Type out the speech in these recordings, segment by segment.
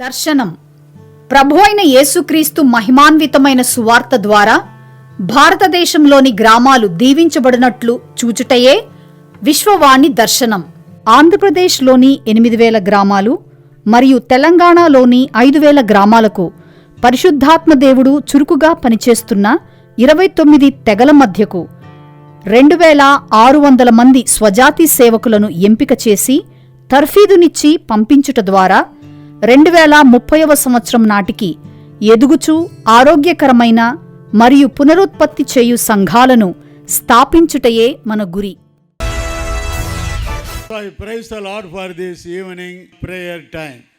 దర్శనం. ప్రభు అయిన యేసుక్రీస్తు మహిమాన్వితమైన సువార్త ద్వారా భారతదేశంలోని గ్రామాలు దీవించబడినట్లు చూచుటయే విశ్వవాణి దర్శనం. ఆంధ్రప్రదేశ్లోని ఎనిమిది వేల గ్రామాలు మరియు తెలంగాణలోని ఐదు వేల గ్రామాలకు పరిశుద్ధాత్మ దేవుడు చురుకుగా పనిచేస్తున్న ఇరవై తొమ్మిది తెగల మధ్యకు రెండు వేల ఆరు వందల మంది స్వజాతి సేవకులను ఎంపిక చేసి తర్ఫీదునిచ్చి పంపించుట ద్వారా రెండు వేల ముప్పైవ సంవత్సరం నాటికి ఎదుగుచూ ఆరోగ్యకరమైన మరియు పునరుత్పత్తి చేయు సంఘాలను స్థాపించుటయే మన గురి.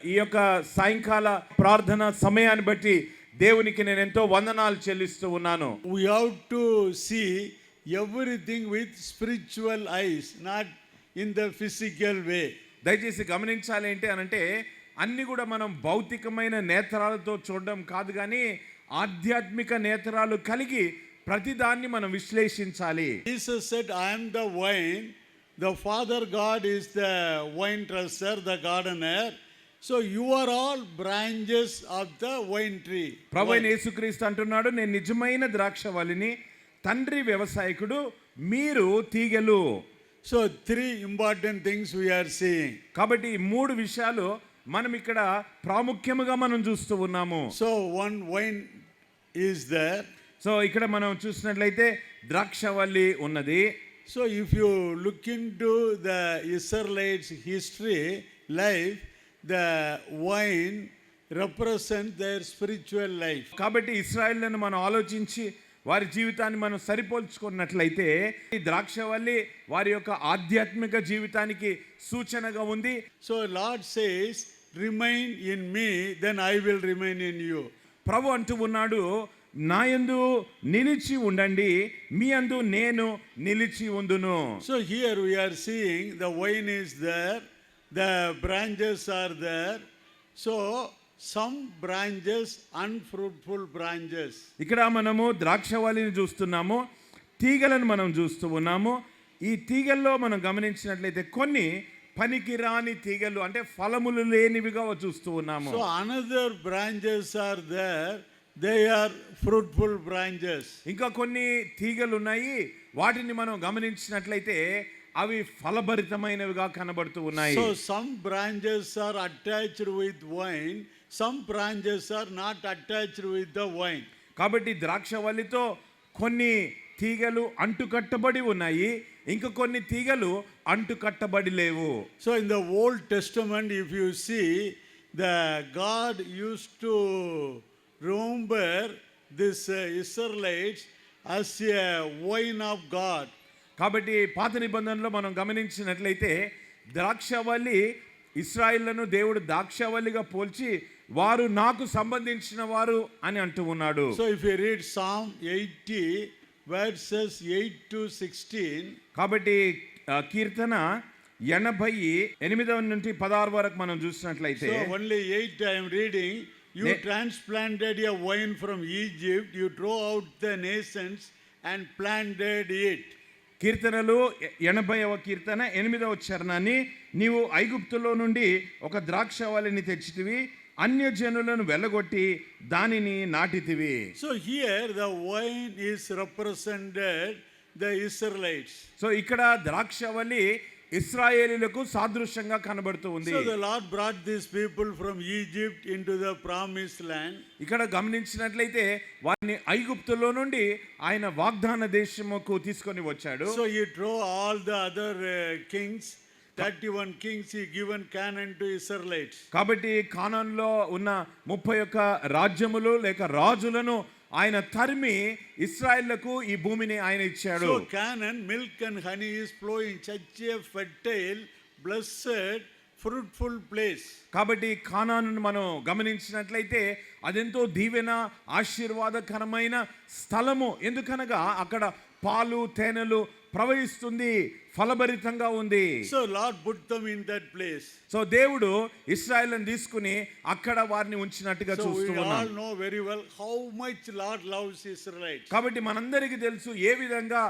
ఈ యొక్క సాయంకాల ప్రార్థన సమయాన్ని బట్టి దేవునికి నేను ఎంతో వందనాలు చెల్లిస్తూ ఉన్నాను. To see everything with spiritual eyes not in the physical way దయచేసి గమనించాలి ఏంటి అని అంటే అన్నీ కూడా మనం భౌతికమైన నేత్రాలతో చూడడం కాదు కానీ ఆధ్యాత్మిక నేత్రాలు కలిగి ప్రతిదాన్ని మనం విశ్లేషించాలి. I'm the vine the Father God is the vine dresser, the gardener. So you are all branches of the vine tree. ప్రభు యేసుక్రీస్తు అంటున్నాడు నేను నిజమైన ద్రాక్షవల్లిని తండ్రి వ్యవసాయకుడు మీరు తీగలు So three important things we are seeing. కాబట్టి ఈ మూడు విషయాలు మనం ఇక్కడ ప్రాముఖ్యముగా మనం చూస్తూ ఉన్నాము So one vine is there. So ఇక్కడ మనం చూసినట్లయితే ద్రాక్షవల్లి ఉన్నది so if you look into the Israelites history life the vine represent their spiritual life కాబట్టి ఇస్రాయల్ని మనం ఆలోచించి వారి జీవితాన్ని మనం సరిపోల్చుకున్నట్లయితే ఈ ద్రాక్షవల్లి వారి యొక్క ఆధ్యాత్మిక జీవితానికి సూచనగా ఉంది. So Lord says remain in me then I will remain in you ప్రభు అంటూ ఉన్నాడు నాయందు నిలిచి ఉండండి మీ అందు నేను నిలిచి ఉండును so here we are seeing the vine is there the branches are there so some branches unfruitful branches ఇక్కడ మనము ద్రాక్షవాలిని చూస్తున్నాము తీగలను మనం చూస్తూ ఉన్నాము. ఈ తీగల్లో మనం గమనించినట్లయితే కొన్ని పనికి రాని తీగలు అంటే ఫలములు లేనివిగా చూస్తూ ఉన్నాము. So another branches are there they are fruitful branches ఇంకా కొన్ని తీగలు ఉన్నాయి వాటిని మనం గమనించినట్లయితే అవి ఫలభరితమైనవిగా కనబడుతూ ఉన్నాయి. So some branches are attached with vine some branches are not attached with the vine కాబట్టి ద్రాక్ష కొన్ని తీగలు అంటుకట్టబడి ఉన్నాయి. ఇంకా కొన్ని తీగలు అంటుకట్టబడి లేవు. So in the Old Testament if you see the God uses to remember this uh, Israelites as a wine of God. కాబట్టి పాత నిబంధనలో మనం గమనించినట్లయితే ద్రాక్షవల్లి ఇస్రాయిళ్ళను దేవుడు ద్రాక్షవల్లిగా పోల్చి వారు నాకు సంబంధించిన వారు అని అంటూ ఉన్నాడు So if you read Psalm 80, verses 8 to 16, కాబట్టి కీర్తన ఎనభై ఎనిమిదవ నుండి పదహారు వరకు మనం చూసినట్లయితే so only 8 I am reading. You transplanted a vine from Egypt you drove out the nations and planted it కీర్తనలు ఎనభైవ కీర్తన ఎనిమిదవ చరణాన్ని నీవు ఐగుప్తులో నుండి ఒక ద్రాక్ష వాళ్ళని తెచ్చితివి అన్యజనులను వెళ్ళగొట్టి దానిని నాటితివి. So here the vine is represented the Israelites so ఇక్కడ ద్రాక్షవల్లి ఇస్రాయేలీలకు సాదృశ్యంగా కనబడుతూ ఉంది. Brought this people from Egypt into to the promise land ఇక్కడ గమనించినట్లయితే వారిని ఐగుప్తులో నుండి ఆయన వాగ్దాన దేశముకు తీసుకొని వచ్చాడు. So he drove all the other kings thirty one kings he given Canaan to Israelite కాబట్టి కానన్లో ఉన్న ముప్పై ఒక్క రాజ్యములు లేక రాజులను ఆయన తరిమి ఇస్రాయేళ్ళకు ఈ భూమిని ఆయన ఇచ్చాడు milk and honey is flowing, such a fertile, blessed, fruitful place. కాబట్టి కానాను మనం గమనించినట్లయితే అదెంతో దీవెన ఆశీర్వాదకరమైన స్థలము ఎందుకనగా అక్కడ పాలు తేనెలు ప్రవహిస్తుంది ఫలభరితంగా ఉంది. So Lord put them in that place so దేవుడు ఇస్రాయల్ తీసుకుని అక్కడ వారిని ఉంచినట్టుగా చూస్తున్నాడు know very well how much Lord loves Israel కాబట్టి మనందరికి తెలుసు ఏ విధంగా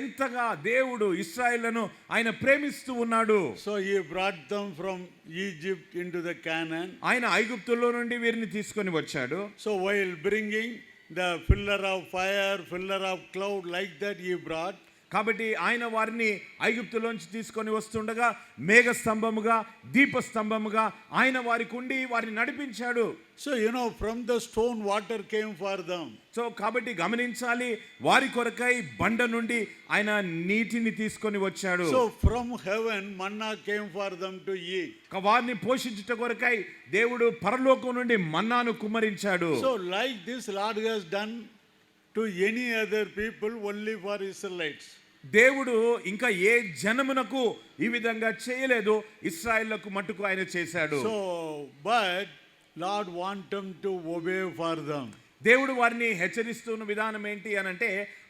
ఎంతగా దేవుడు ఇస్రాయలను ఆయన ప్రేమిస్తూ ఉన్నాడు. So he brought them from Egypt into the Canaan ఆయన ఐగుప్తుల్లో నుండి వీరిని తీసుకొని వచ్చాడు. So while bringing the pillar of fire pillar of cloud like that he brought కాబట్టి ఆయన వారిని ఐగుప్తులోంచి తీసుకొని వస్తుండగా మేఘ స్థంభముగా దీప స్తంభముగా ఆయన వారికి ఉండి వారిని నడిపించాడు. So you know from the stone water came for them so కాబట్టి గమనించాలి వారి కొరకై బండ నుండి ఆయన నీటిని తీసుకొని వచ్చాడు. So from heaven manna came for them to ఈ వారిని పోషించుట కొరకై దేవుడు పరలోకం నుండి మన్నాను కుమరించాడు so like this Lord has done to any other people only for is Israelites దేవుడు ఇంకా ఏ జనమునకు ఈ విధంగా చేయలేదు ఇస్రాయేళ్ళకు మట్టుకు ఆయన చేశాడు but Lord want them to obey for them. దేవుడు వారిని హెచ్చరిస్తున్న విధానం ఏంటి అని అంటే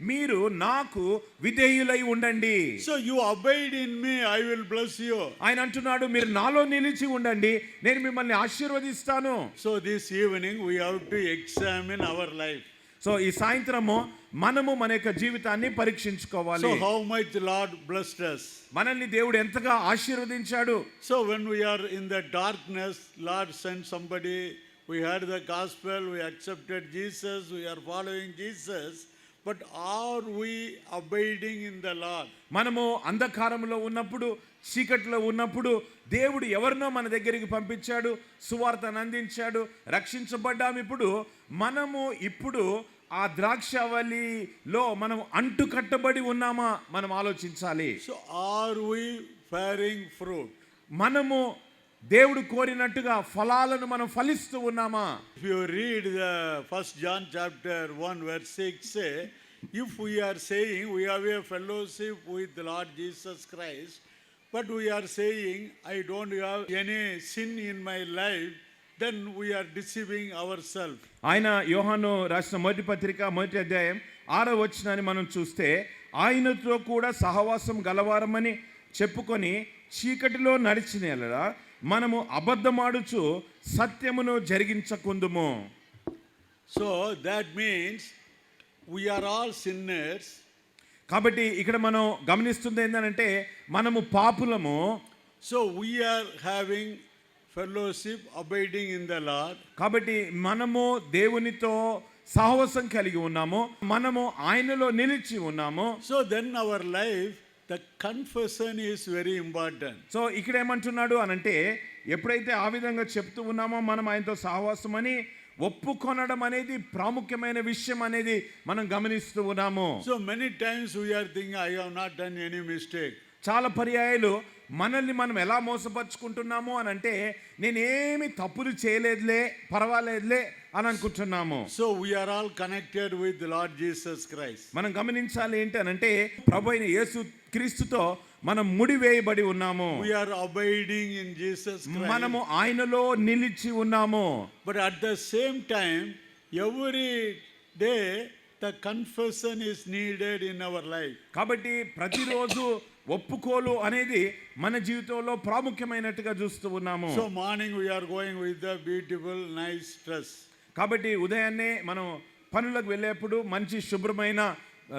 మీరు నాకు విధేయులై ఉండండి So you abide in me, I will bless you. ఆయన అంటున్నాడు మీరు నాలో నిలిచి ఉండండి నేను మిమ్మల్ని ఆశీర్వదిస్తాను So this evening we have to examine our life. So ఈ సాయంత్రము మనము మన యొక్క జీవితాన్ని పరీక్షించుకోవాలి. How much Lord blessed us మనల్ని దేవుడు ఎంతగా ఆశీర్వదించాడు? So when we are in the darkness Lord send somebody we had the gospel we accepted Jesus we are following Jesus but are we abiding in the Lord మనము అంధకారంలో ఉన్నప్పుడు చీకట్లో ఉన్నప్పుడు దేవుడు ఎవరినో మన దగ్గరికి పంపించాడు సువార్తను అందించాడు రక్షించబడ్డాము ఇప్పుడు మనము ఇప్పుడు ఆ ద్రాక్షావళిలో మనం అంటు కట్టబడి ఉన్నామా మనం ఆలోచించాలి. So are we bearing fruit మనము దేవుడు కోరినట్టుగా ఫలాలను మనం ఫలిస్తూ ఉన్నామా? You read the first John chapter one verse six if we are saying we have a fellowship with Lord Jesus Christ but we are saying I don't have any sin in my life then we are deceiving ourselves. ఆయన యోహాను రాసిన మొదటి పత్రిక మొదటి అధ్యాయం ఆరో వచనాన్ని మనం చూస్తే ఆయనతో కూడా సహవాసం గలవారమని చెప్పుకొని చీకటిలో నడిచిన మనము అబద్ధమాడుచు సత్యమును జరిగించకుందుము. So that means we are all sinners, కాబట్టి ఇక్కడ మనం గమనిస్తుంది ఏంటంటే మనము పాపులము. So we are fellowship abiding in the Lord కాబట్టి మనము దేవునితో సాహసం కలిగి ఉన్నాము. మనము ఆయనలో నిలిచి ఉన్నాము. So then our life the confession is very important so ఇక్కడ ఏమంటున్నాడు అని అంటే ఎప్పుడైతే ఆ విధంగా చెప్తూ ఉన్నామో మనం ఆయనతో సాహసం అని ఒప్పుకొనడం అనేది ప్రాముఖ్యమైన విషయం అనేది మనం గమనిస్తూ ఉన్నాము. So many times we are thinking I have not done any mistake చాలా పర్యాయాలు మనల్ని మనం ఎలా మోసపరుచుకుంటున్నాము అని అంటే నేనేమి తప్పులు చేయలేదులే పర్వాలేదులే అని అనుకుంటున్నాము. So we are all connected with Lord Jesus Christ మనం గమనించాలి ఏంటి అని అంటే ప్రభు అయిన యేసు క్రీస్తుతో మనం ముడి వేయబడి ఉన్నాము. వీఆర్ అబైడింగ్ ఇన్ జీసస్ మనము ఆయనలో నిలిచి ఉన్నాము. But at the same time every day the confession is needed in our life కాబట్టి ప్రతిరోజు ఒప్పుకోలు అనేది మన జీవితంలో ప్రాముఖ్యమైనట్టుగా చూస్తూ ఉన్నాము morning we are going with the beautiful, nice dress. కాబట్టి ఉదయాన్నే మనం పనులకు వెళ్ళేప్పుడు మంచి శుభ్రమైన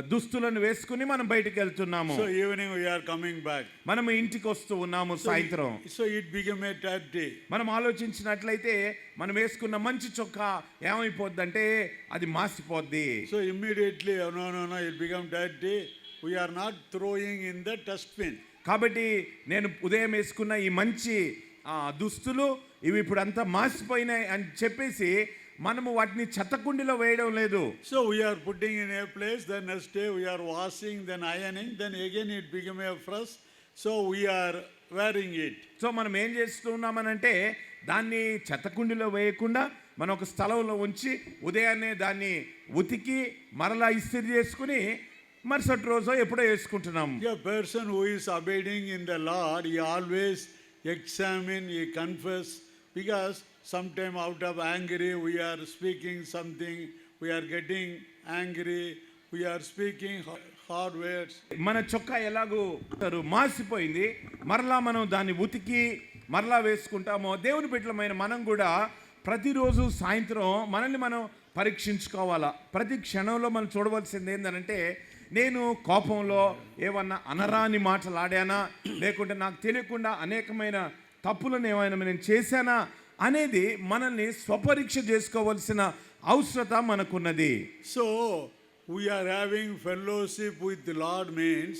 దుస్తులను వేసుకుని మనం బయటికి వెళ్తున్నాము evening we are coming back. మనం ఇంటికి వస్తూ ఉన్నాము సాయంత్రం So it became a dirty. మనం ఆలోచించినట్లయితే మనం వేసుకున్న మంచి చొక్కా ఏమైపోద్దంటే అది మాసిపోద్ది So immediately, oh, no, no, no, it become we are not throwing in the dust bin కాబట్టి నేను ఉదయం వేసుకున్న ఈ మంచి దుస్తులు ఇవి ఇప్పుడు అంతా మాసిపోయినాయి అని చెప్పేసి మనము వాటిని చెత్తకుండిలో వేయడం లేదు. So we are putting in a place then next day we are washing then ironing then again it become a fresh so we are wearing it so మనం ఏం చేస్తున్నామనంటే దాన్ని చెత్తకుండిలో వేయకుండా మన ఒక స్థలంలో ఉంచి ఉదయాన్నే దాన్ని ఉతికి మరలా ఇస్తిరి చేసుకుని మరుసటి రోజు ఎప్పుడో వేసుకుంటున్నాం. A person who is abiding in the Lord he always examine he confess because some time out of angry we are speaking something we are getting angry we are speaking hard words మన చొక్కా ఎలాగో మాసిపోయింది మరలా మనం దాన్ని ఉతికి మరలా వేసుకుంటామో దేవుని బిడ్డలమైన మనం కూడా ప్రతిరోజు సాయంత్రం మనల్ని మనం పరీక్షించుకోవాలా. ప్రతి క్షణంలో మనం చూడవలసింది ఏంటంటే నేను కోపంలో ఏమన్నా అనరాని మాటలు ఆడానా లేకుంటే నాకు తెలియకుండా అనేకమైన తప్పులను ఏమైనా నేను చేశానా? అనేది మనల్ని స్వపరీక్ష చేసుకోవలసిన అవసరత మనకున్నది. Are having fellowship with the Lord means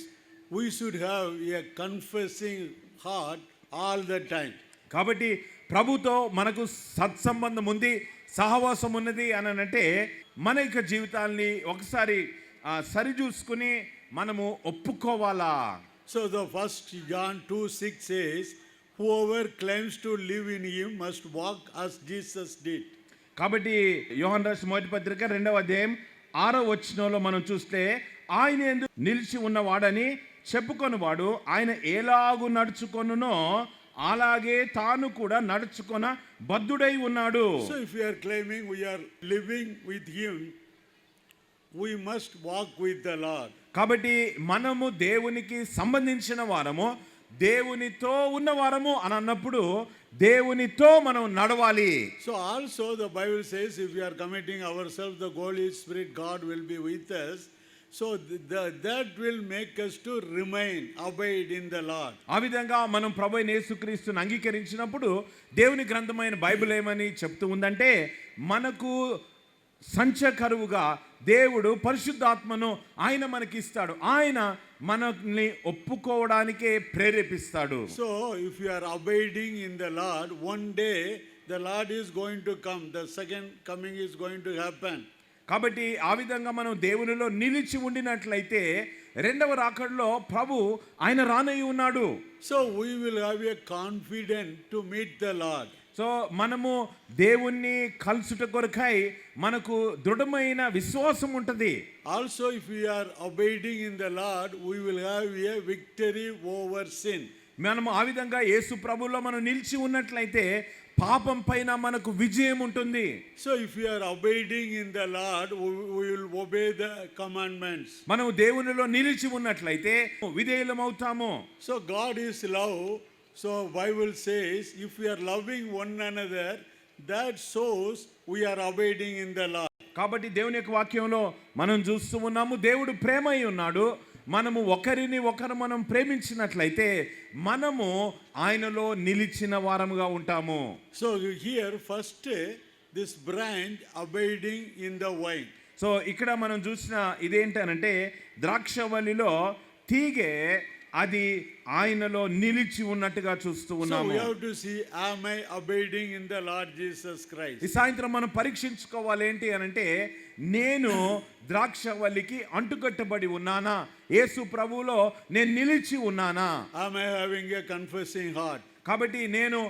we should have a confessing heart all the time. కాబట్టి ప్రభుతో మనకు సత్సంబంధం ఉంది సహవాసం ఉన్నది అని అంటే మన యొక్క జీవితాల్ని ఒకసారి సరిచూసుకుని మనము ఒప్పుకోవాలా So the first John 2 6 says, Whoever claims to live in him must walk as Jesus did. కాబట్టి యోహన్ రాసిన మొదటి పత్రిక రెండవ అధ్యాయం ఆరో వచనంలో మనం చూస్తే ఆయన ఎందు నిలిచి ఉన్నవాడని చెప్పుకొనివాడు ఆయన ఎలాగు నడుచుకొనునో అలాగే తాను కూడా నడుచుకొన బద్ధుడై ఉన్నాడు if we are claiming we are living with him, we must walk with the Lord. కాబట్టి మనము దేవునికి సంబంధించిన వారము దేవునితో ఉన్న వారము అని అన్నప్పుడు దేవునితో మనం నడవాలి So also the Bible says if we are committing ourselves, the Holy Spirit, God will be with us. So th- the- that will make us to remain, abide in the Lord. ఆ విధంగా మనం ప్రభు యేసుక్రీస్తుని అంగీకరించినప్పుడు దేవుని గ్రంథమైన Bible ఏమని చెప్తూ ఉందంటే మనకు సంచకరువుగా దేవుడు పరిశుద్ధాత్మను ఆయన మనకి ఇస్తాడు ఆయన మనల్ని ఒప్పుకోవడానికే ప్రేరేపిస్తాడు. So if you are abiding in the Lord one day the Lord is going to come the second coming is going to happen కాబట్టి ఆ విధంగా మనం దేవునిలో నిలిచి ఉండినట్లయితే రెండవ రాకడ్లో ప్రభు ఆయన రానై ఉన్నాడు. So we will have a confident to meet the Lord so మనము దేవుణ్ణి కలుసుట కొరకై మనకు దృఢమైన విశ్వాసం ఉంటుంది. Also if you are abiding in the Lord we will have a victory over sin మనము ఆ విధంగా యేసు ప్రభులో మనం నిలిచి ఉన్నట్లయితే పాపం పైన మనకు విజయం ఉంటుంది. So if you are abiding in the Lord will obey the commandments మనము దేవునిలో నిలిచి ఉన్నట్లయితే విధేయులం అవుతాము so God is love So, Bible says, if we are loving one another, that shows we are abiding in the Lord. కాబట్టి దేవుని యొక్క వాక్యంలో మనం చూస్తూ ఉన్నాము దేవుడు ప్రేమ అయి ఉన్నాడు మనము ఒకరిని ఒకరు మనం ప్రేమించినట్లయితే మనము ఆయనలో నిలిచిన వారముగా ఉంటాము So here first this branch abiding in the vine. So ఇక్కడ మనం చూసిన ఇదేంటనంటే ద్రాక్షవల్లిలో తీగె అది ఆయనలో నిలిచి ఉన్నట్టుగా చూస్తూ ఉన్నాము we have to see, am I abiding in the Lord Jesus Christ? ఈ సాయంత్రం మనం పరీక్షించుకోవాలి ఏంటి అని అంటే నేను ద్రాక్షవల్లికి అంటుకట్టబడి ఉన్నానా యేసు ప్రభువులో నేను నిలిచి ఉన్నానా Am I having a confessing heart? కాబట్టి నేను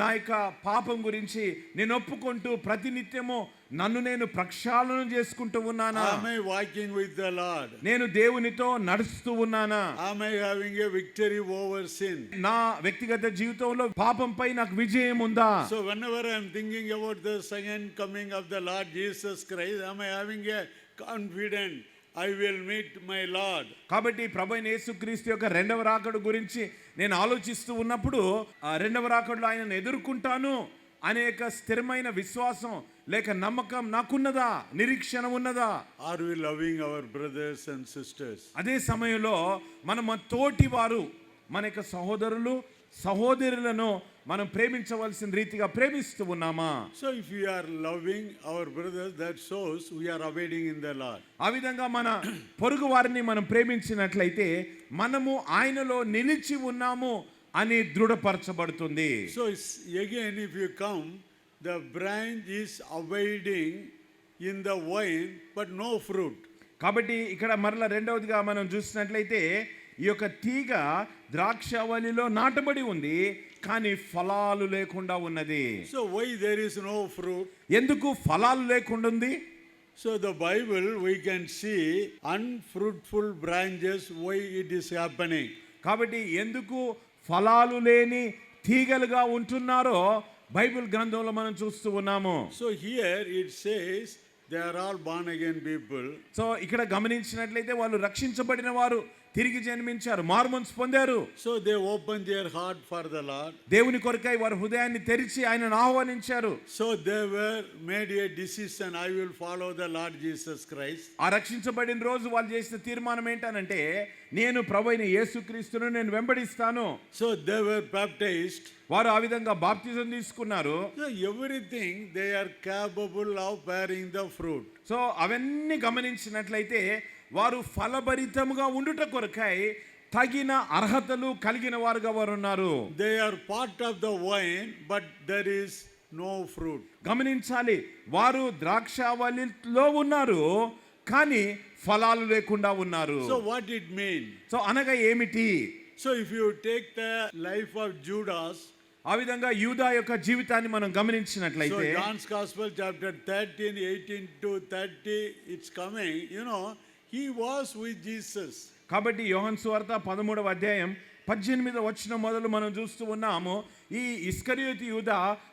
నా యొక్క పాపం గురించి నేను ఒప్పుకుంటూ ప్రతినిత్యము నన్ను నేను ప్రక్షాళన చేసుకుంటూ ఉన్నానా? I walking with the Lord నేను దేవునితో నడుస్తూ ఉన్నానా? I am a victory over sin నా వ్యక్తిగత జీవితంలో పాపం పై నాకు విజయం ఉందా? So whenever I am thinking about the second coming of the Lord Jesus Christ I am having a confident I will meet my Lord? కాబట్టి ప్రభు యేసుక్రీస్తు యొక్క రెండవ రాకడు గురించి నేను ఆలోచిస్తూ ఉన్నప్పుడు ఆ రెండవ రాకడలో ఆయనను ఎదుర్కొంటాను అనేక స్థిరమైన విశ్వాసం లేక నమ్మకం నాకున్నదా నిరీక్షణ ఉన్నదా Are we loving our brothers and sisters? అదే సమయంలో మన మన తోటి వారు మన యొక్క సహోదరులు సహోదరులను మనం ప్రేమించవలసిన రీతిగా ప్రేమిస్తూ ఉన్నామా? So if you are loving our brothers that shows we are abiding in the Lord ఆ విధంగా మన పొరుగు వారిని మనం ప్రేమించినట్లయితే మనము ఆయనలో నిలిచి ఉన్నాము అని దృఢపరచబడుతుంది. So again if you come the branch is abiding in the vine but no fruit కాబట్టి ఇక్కడ మరల రెండవదిగా మనం చూసినట్లయితే ఈ యొక్క తీగ ద్రాక్షవల్లిలో నాటబడి ఉంది కానీ ఫలాలు లేకుండా ఉన్నది So why there is no fruit? ఎందుకు ఫలాలు లేకుండా ఉంది So the Bible, we can see unfruitful branches, why it is happening. కాబట్టి ఎందుకు ఫలాలు లేని తీగలుగా ఉంటున్నారో బైబిల్ గ్రంథంలో మనం చూస్తూ ఉన్నాము So here it says they are all born again people. సో ఇక్కడ గమనించినట్లయితే వాళ్ళు రక్షించబడిన వారు తిరిగి జన్మించారు మార్మన్స్ పొందారు. So they open their heart for the Lord దేవుని కొరకై వారి హృదయాన్ని తెరిచి ఆయనను ఆహ్వానించారు. So they were made a decision I will follow the Lord Jesus Christ ఆ రక్షించబడిన రోజు వాళ్ళు చేసిన తీర్మానం ఏంటంటే నేను ప్రభు అయిన యేసుక్రీస్తును నేను వెంబడిస్తాను. సో దే వర్ బాప్టైజ్డ్ వారు ఆ విధంగా బాప్తిజం తీసుకున్నారు. So everything they are capable of bearing the fruit so అవన్నీ గమనించినట్లయితే వారు ఫలభరితముగా ఉండుట కొరకై తగిన అర్హతలు కలిగిన వారుగా వారు ఉన్నారు. They are part of the vine but there is no fruit గమనించాలి వారు ద్రాక్షలో ఉన్నారు కానీ ఫలాలు లేకుండా ఉన్నారు. So what it mean so అనగా ఏమిటి? So if you take the life of Judas ఆ విధంగా యూదా యొక్క జీవితాన్ని మనం గమనించినట్లయితే John's gospel chapter thirteen eighteen to thirty it's coming you he was with Jesus. కాబట్టి యోహన్ సువార్త పదమూడవ అధ్యాయం పద్దెనిమిదవ వచ్చిన మొదలు మనం చూస్తూ ఉన్నాము ఈ ఇస్కరియోతి యూద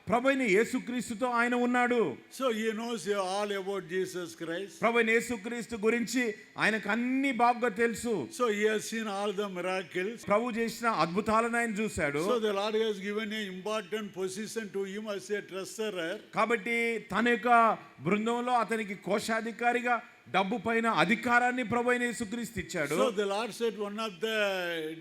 ప్రభైన యేసుక్రీస్తుతో ఆయన ఉన్నాడు So he knows all about Jesus Christ. ప్రభైన యేసుక్రీస్తు గురించి ఆయనకు అన్ని బాగా తెలుసు So he has seen all the miracles. ప్రభు చేసిన అద్భుతాలను ఆయన చూశాడు So the Lord has given an important position to him as a treasurer. కాబట్టి తన యొక్క బృందంలో అతనికి కోశాధికారిగా డబ్బు పైన అధికారాన్ని ప్రభు అయిన యేసుక్రీస్తు ఇచ్చాడు So the Lord said, one of the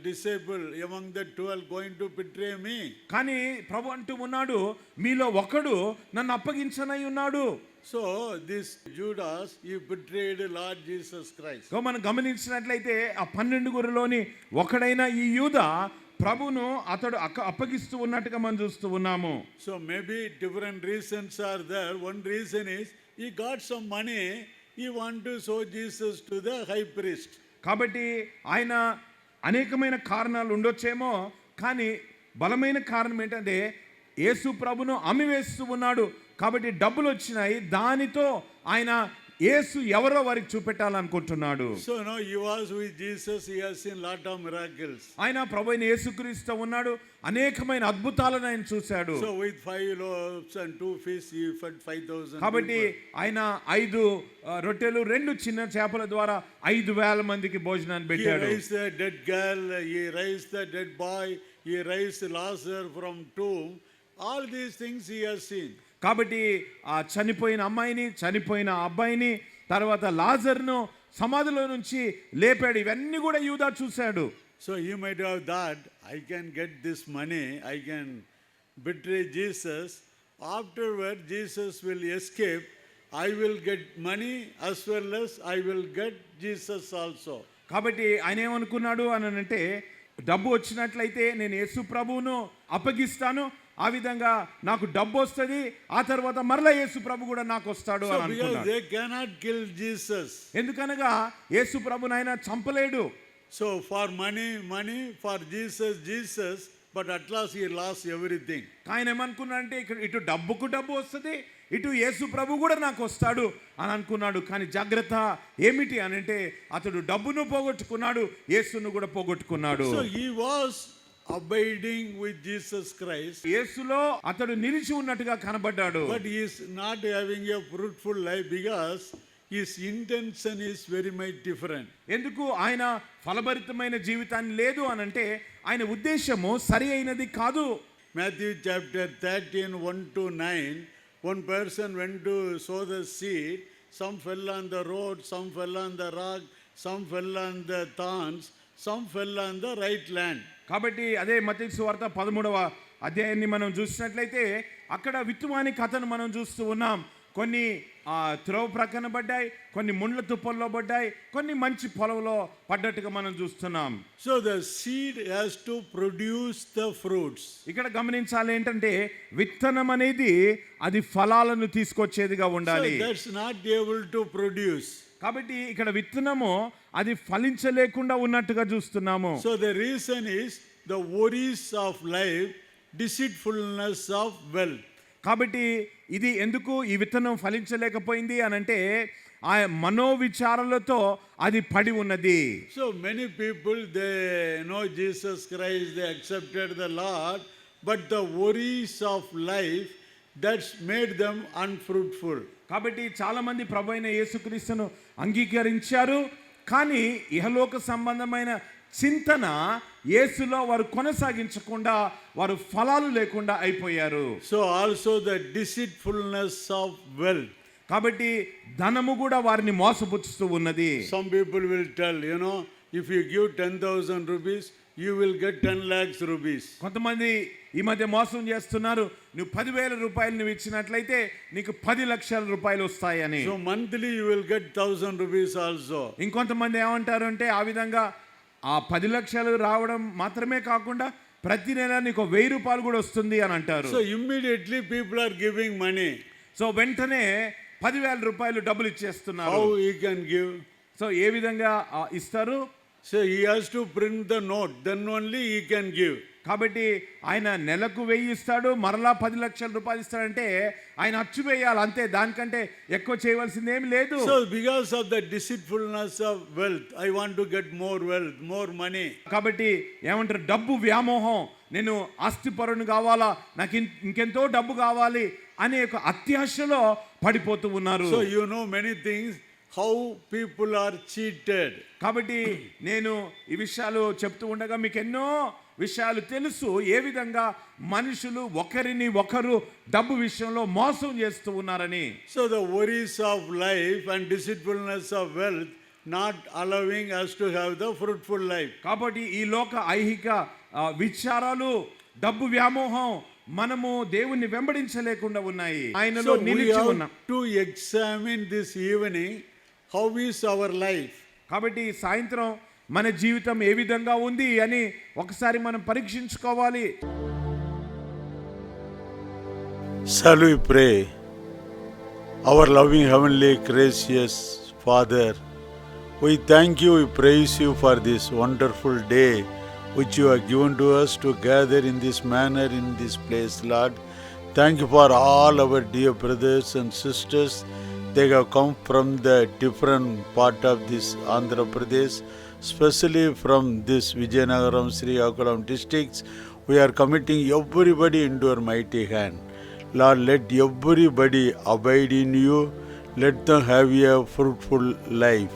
disciple among the twelve going to betray me. కానీ ప్రభు అంటూ ఉన్నాడు మీలో ఒకడు నన్ను అప్పగించనై ఉన్నాడు So this Judas, he betrayed Lord Jesus Christ. So మనం గమనించినట్లయితే ఆ పన్నెండుగురిలోని ఒకడైన ఈ యూద ప్రభును అతడు అప్పగిస్తూ ఉన్నట్టుగా మనం చూస్తూ ఉన్నాము So maybe different reasons are there. One reason is he got some money, he want to show Jesus to the high priest కాబట్టి ఆయన అనేకమైన కారణాలు ఉండొచ్చేమో కానీ బలమైన కారణం ఏంటంటే యేసు ప్రభును అమ్మివేస్తూ ఉన్నాడు. కాబట్టి డబ్బులు వచ్చినాయి. దానితో ఆయన యేసు ఎవరో వారికి చూపెట్టాలనుకుంటున్నాడు. So know you was with Jesus he has seen lot of miracles ఆయన ప్రభువైన యేసుక్రీస్తు ఉన్నాడు అనేకమైన అద్భుతాలను ఆయన చూశాడు. So with five loaves and 2 fish he fed 5000 కాబట్టి ఆయన ఐదు రొట్టెలు రెండు చిన్న చేపల ద్వారా 5000 మందికి భోజనాన్ని పెట్టాడు. He raise the dead girl he raise the dead boy he raise Lazarus from to all these things he has seen కాబట్టి ఆ చనిపోయిన అమ్మాయిని చనిపోయిన అబ్బాయిని తర్వాత లాజర్ను సమాధిలో నుంచి లేపాడు. ఇవన్నీ కూడా యూదా చూశాడు. So you might have thought I can get this money I can betray Jesus afterward Jesus will escape I will get money as well as I will get Jesus also కాబట్టి ఆయన ఏమనుకున్నాడు అని అంటే డబ్బు వచ్చినట్లయితే నేను యేసు ప్రభువును అప్పగిస్తాను ఆ విధంగా నాకు డబ్బు వస్తుంది ఆ తర్వాత మరలా యేసు ప్రభు కూడా నాకు వస్తాడు. ఎందుకనగా యేసు ప్రభుని ఆయన చంపలేడు for money, money, for Jesus, Jesus, but at last he lost everything. ఆయన ఏమనుకున్నాడంటే ఇక్కడ ఇటు డబ్బుకు డబ్బు వస్తుంది ఇటు యేసు ప్రభు కూడా నాకు వస్తాడు అని అనుకున్నాడు కానీ జాగ్రత్త ఏమిటి అని అంటే అతడు డబ్బును పోగొట్టుకున్నాడు యేసును కూడా పోగొట్టుకున్నాడు So he was abiding with Jesus Christ, యేసులో అతడు నిలిచి ఉన్నట్టుగా కనబడ్డాడు but he is not having a fruitful life because his intention is very much different. ఎందుకు ఆయన ఫలభరితమైన జీవితాన్ని లేదు అని అంటే ఆయన ఉద్దేశము సరి అయినది కాదు Matthew chapter 13, 1 to 9, one person went to sow the seed, some fell on the road, some fell on the rock, some fell on the thorns, some fell on the right land. కాబట్టి అదే మతీసు వార్త పదమూడవ అధ్యాయాన్ని మనం చూసినట్లయితే అక్కడ విత్తువాని కథను మనం చూస్తూ ఉన్నాం. కొన్ని త్రోవ ప్రక్కన పడ్డాయి కొన్ని ముండ్ల తుప్పల్లో పడ్డాయి కొన్ని మంచి పొలంలో పడ్డట్టుగా మనం చూస్తున్నాం So the seed has to produce the fruits. ఇక్కడ గమనించాలి ఏంటంటే విత్తనం అనేది అది ఫలాలను తీసుకొచ్చేదిగా ఉండాలి that's not able to produce. కాబట్టి ఇక్కడ విత్తనము అది ఫలించలేకుండా ఉన్నట్టుగా చూస్తున్నాము So the reason is the worries of life, deceitfulness of wealth. కాబట్టి ఇది ఎందుకు ఈ విత్తనం ఫలించలేకపోయింది అని అంటే ఆ మనోవిచారాలతో అది పడి ఉన్నది. So many people they know Jesus Christ they accepted the Lord but the worries of life that's made them unfruitful కాబట్టి చాలామంది ప్రభు అయిన యేసుక్రీస్తును అంగీకరించారు కానీ ఇహలోక సంబంధమైన చింతన యేసులో వారు కొనసాగించకుండా వారు ఫలాలు లేకుండా అయిపోయారు. So also the deceitfulness of wealth కాబట్టి ధనము కూడా వారిని మోసపుచ్చుతూ ఉన్నది. Some people will tell you know if you give 10000 rupees you will get 10 lakhs rupees కొంతమంది ఈ మధ్య మోసం చేస్తున్నారు నువ్వు పదివేల రూపాయలు నువ్వు ఇచ్చినట్లయితే నీకు పది లక్షల రూపాయలు వస్తాయని. So monthly you will get thousand rupees also ఇంకొంతమంది ఏమంటారు అంటే ఆ విధంగా ఆ పది లక్షలు రావడం మాత్రమే కాకుండా ప్రతి నెల నీకు వెయ్యి రూపాయలు కూడా వస్తుంది అని అంటారు. So immediately people are giving money so వెంటనే పదివేల రూపాయలు డబ్బులు ఇచ్చేస్తున్నారు. ఈ కెన్ గివ్ సో ఏ విధంగా ఇస్తారు? So he has to print the note then only he can give కాబట్టి ఆయన నెలకు వెయ్యి ఇస్తాడు మరలా పది లక్షల రూపాయలు ఇస్తాడంటే ఆయన అచ్చు వేయాలి అంతే. దానికంటే ఎక్కువ చేయవలసింది ఏమి లేదు because of the deceitfulness of wealth, I want to get more wealth, more money. కాబట్టి ఏమంటారు? డబ్బు వ్యామోహం. నేను ఆస్తిపరుని కావాలా? నాకు ఇంకెంతో డబ్బు కావాలి అనే ఒక అత్యాశలో పడిపోతూ ఉన్నారు. So you know many things, how people are cheated కాబట్టి నేను ఈ విషయాలు చెప్తూ ఉండగా మీకు ఎన్నో విషయాలు తెలుసు. ఏ విధంగా మనుషులు ఒకరిని ఒకరు డబ్బు విషయంలో మోసం చేస్తూ ఉన్నారని. So the worries of life and deceitfulness of wealth not allowing us to have the fruitful life కాబట్టి ఈ లోక ఐహిక విచారాలు డబ్బు వ్యామోహం మనము దేవుణ్ణి వెంబడించలేకుండా ఉన్నాయి. ఆయనలో నిలిచి ఉన్నాం. To examine this evening how is our life కాబట్టి సాయంత్రం మన జీవితం ఏ విధంగా ఉంది అని ఒకసారి మనం పరీక్షించుకోవాలి. సలూ pray our loving heavenly gracious father we thank you we praise you for this wonderful day which you are given to us to gather in this manner in this place Lord thank you for all our dear brothers and sisters They have come from the different part of this Andhra Pradesh, especially from this Vijayanagaram, Sri Akalam districts. We are committing everybody into your mighty hand. Lord, let everybody abide in you. Let them have a fruitful life.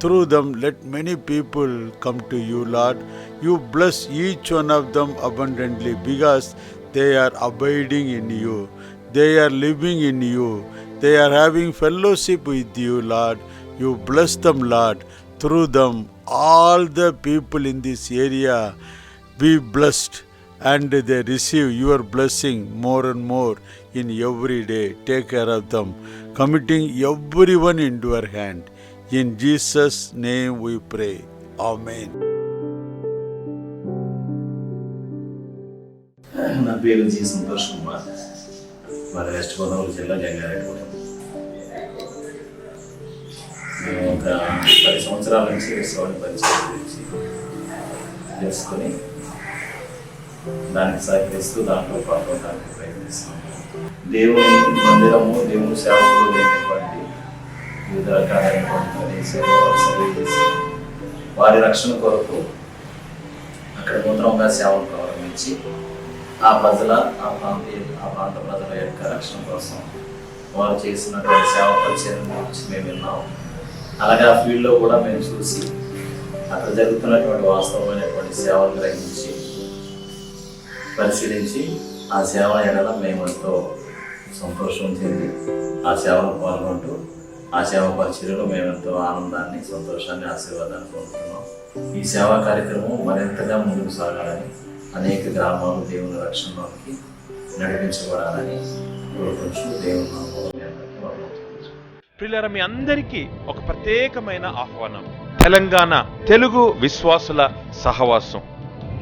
Through them, let many people come to you, Lord. You bless each one of them abundantly because they are abiding in you. They are living in you. They are having fellowship with you, Lord. You bless them, Lord. Through them, all the people in this area be blessed and they receive your blessing more and more in every day. Take care of them, committing everyone into your hand. In Jesus' name we pray. Amen. నా పేరు G Santosh Kumar మరి west Godavari జిల్లా జంగారెడ్డి మేము ఒక పది సంవత్సరాల నుంచి విశ్వాన్ని పరిచయం గురించి తెలుసుకొని దానికి సహకరిస్తూ దాంట్లో పాల్గొనడానికి ప్రయత్నిస్తున్నాము దేవుని మందిరము దేవుని సేవకులు లేనటువంటి వివిధ రకాలైనటువంటి సేవలు చేసి వారి రక్షణ కొరకు అక్కడ నూతనంగా సేవలు ప్రారంభించి ఆ ప్రజల ఆ ప్రాంతీయ ఆ ప్రాంత ప్రజల యొక్క రక్షణ కోసం వారు చేసినటువంటి సేవ పరిచయం గురించి మేము విన్నాము అలాగే ఆ ఫీల్డ్లో కూడా మేము చూసి అక్కడ జరుగుతున్నటువంటి వాస్తవమైనటువంటి సేవలు గ్రహించి పరిశీలించి ఆ సేవ ఎడల మేము ఎంతో సంతోషం చెంది ఆ సేవలో పాల్గొంటూ ఆ సేవ పరిచర్యలో మేము ఎంతో ఆనందాన్ని సంతోషాన్ని ఆశీర్వాదాన్ని పొందుతున్నాం. ఈ సేవా కార్యక్రమం మరింతగా ముందుకు సాగాలని అనేక గ్రామాలు దేవుని రక్షణలోకి నడిపించబడాలని కోరుకుంటూ దేవుని ప్రియులారా మీ అందరికీ ఒక ప్రత్యేకమైన ఆహ్వానం. తెలంగాణ తెలుగు విశ్వాసుల సహవాసం.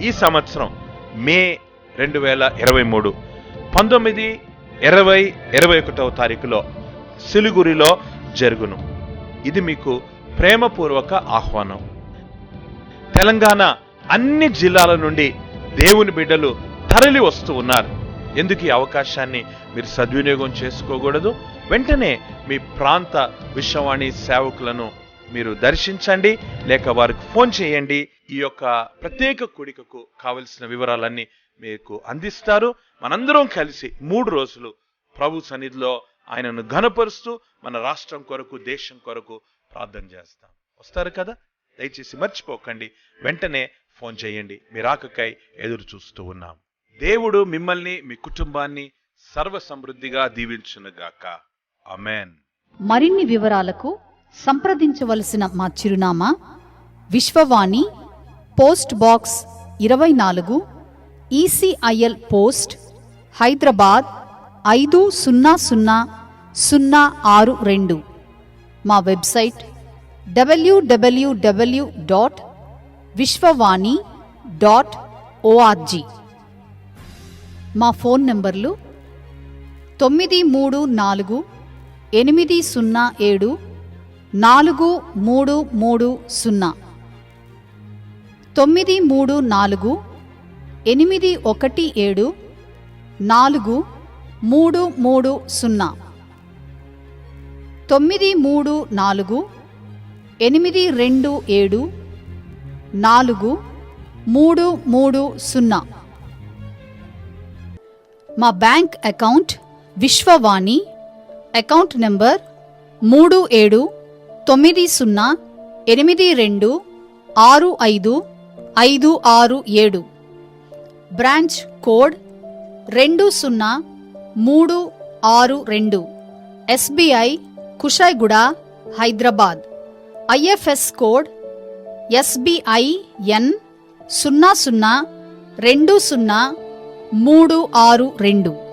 ఈ సంవత్సరం మే రెండు వేల ఇరవై మూడు పంతొమ్మిది ఇరవై ఇరవై ఒకటవ తారీఖులో సిలిగురిలో జరుగును. ఇది మీకు ప్రేమపూర్వక ఆహ్వానం. తెలంగాణ అన్ని జిల్లాల నుండి దేవుని బిడ్డలు తరలి వస్తూ ఉన్నారు. ఎందుకు ఈ అవకాశాన్ని మీరు సద్వినియోగం చేసుకోకూడదు? వెంటనే మీ ప్రాంత విశ్వవాణి సేవకులను మీరు దర్శించండి లేక వారికి ఫోన్ చేయండి. ఈ యొక్క ప్రత్యేక కూడికకు కావలసిన వివరాలన్నీ మీకు అందిస్తారు. మనందరం కలిసి మూడు రోజులు ప్రభు సన్నిధిలో ఆయనను ఘనపరుస్తూ మన రాష్ట్రం కొరకు దేశం కొరకు ప్రార్థన చేస్తాం. వస్తారు కదా? దయచేసి మర్చిపోకండి. వెంటనే ఫోన్ చేయండి. మీ రాకకై ఎదురు చూస్తూ ఉన్నాం. దేవుడు మిమ్మల్ని మీ కుటుంబాన్ని సర్వ సమృద్ధిగా దీవించునుగాక. అమెన్ మరిన్ని వివరాలకు సంప్రదించవలసిన మా చిరునామా విశ్వవాణి పోస్ట్ బాక్స్ ఇరవై నాలుగు ఈసీఐఎల్ పోస్ట్ హైదరాబాద్ ఐదు సున్నా సున్నా సున్నా ఆరు రెండు. మా website WWW dot Vishwavani dot ORG మా ఫోన్ నంబర్లు తొమ్మిది మూడు నాలుగు ఎనిమిది సున్నా ఏడు నాలుగు మూడు మూడు సున్నా. తొమ్మిది మూడు నాలుగు ఎనిమిది ఒకటి ఏడు నాలుగు మూడు మూడు సున్నా. తొమ్మిది మూడు నాలుగు ఎనిమిది రెండు ఏడు నాలుగు మూడు మూడు సున్నా. మా bank account Vishwavani account number మూడు ఏడు తొమ్మిది సున్నా ఎనిమిది రెండు ఆరు ఐదు ఐదు ఆరు ఏడు. బ్రాంచ్ కోడ్ రెండు సున్నా మూడు ఆరు రెండు. SBI Kushaiguda Hyderabad. IFS code SBIN సున్నా సున్నా రెండు సున్నా మూడు ఆరు రెండు.